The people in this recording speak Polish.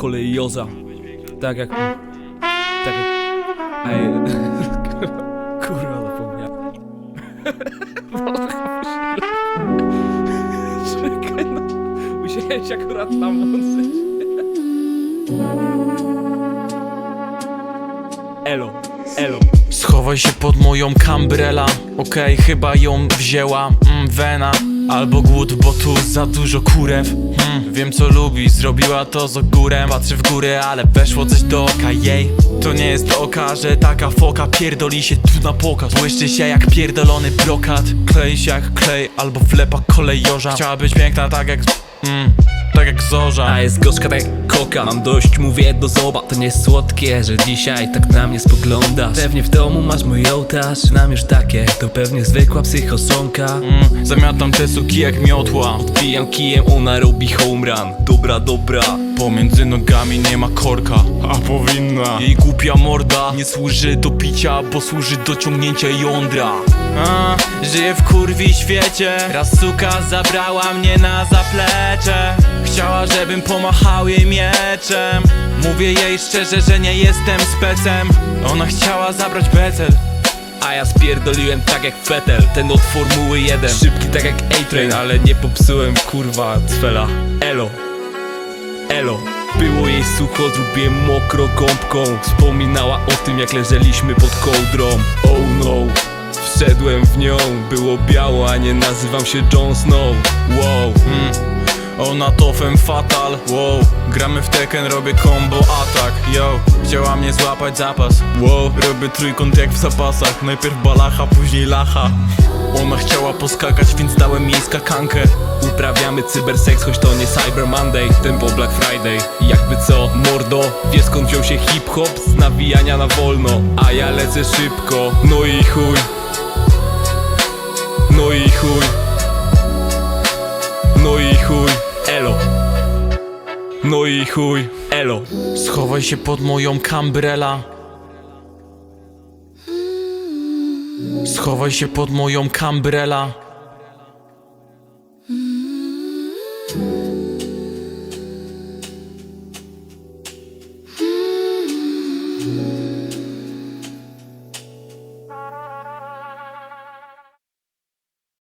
kolejoza. Tak jak... Tak jak... Ej... Kurwa, zapomniałem. Czekaj, no. Musiałem się akurat tam włączyć. Elo, elo. Schowaj się pod moją kambrela Okej, chyba ją wzięła mm, Wena Albo głód, bo tu za dużo kurew. Mm, Wiem co lubi, zrobiła to z ogórem. Patrzy w górę, ale weszło coś do oka jej. To nie jest oka, że taka foka Pierdoli się tu na pokaz. Błyszczy się jak pierdolony brokat. Klei się jak klej, albo wlepa kolejorza Chciała być piękna tak jak... Mm, tak jak zorza. A jest gorzka tak jak koka. Mam dość, mówię do zoba. To nie jest słodkie, że dzisiaj tak na mnie spoglądasz. Pewnie w domu masz mój ołtarz. Nam już takie, to pewnie zwykła psychosonka mm, Zamiatam te suki jak miotła. Pijam kijem, ona robi home run. Dobra, dobra. Pomiędzy nogami nie ma korka, a powinna. Jej głupia morda. Nie służy do picia, bo służy do ciągnięcia jądra. A, Żyję w kurwi świecie. Raz suka zabrała mnie na zaplecze Chciała, żebym pomachał jej mieczem. Mówię jej szczerze, że nie jestem specem. Ona chciała zabrać becel A ja spierdoliłem tak jak Fetel. Ten od Formuły 1 Szybki tak jak A-Train Ale nie popsułem kurwa cwela. Elo. Elo. Było jej sucho, zrobiłem mokro gąbką. Wspominała o tym jak leżeliśmy pod kołdrą. Oh no. Wszedłem w nią, było biało, a nie nazywam się Jon Snow. Wow. Mm. Ona to fem fatal, wow Gramy w Tekken, robię combo atak, yo Chciała mnie złapać zapas, wow Robię trójkąt jak w zapasach. Najpierw balacha, później lacha. Ona chciała poskakać, więc dałem jej skakankę. Uprawiamy cyberseks, choć to nie Cyber Monday. Tempo Black Friday. Jakby co, mordo Wiesz skąd wziął się hip-hop? Z nawijania na wolno A ja lecę szybko. No i chuj. No i chuj No i chuj, elo. Schowaj się pod moją kambrela. Schowaj się pod moją kambrela. Mm.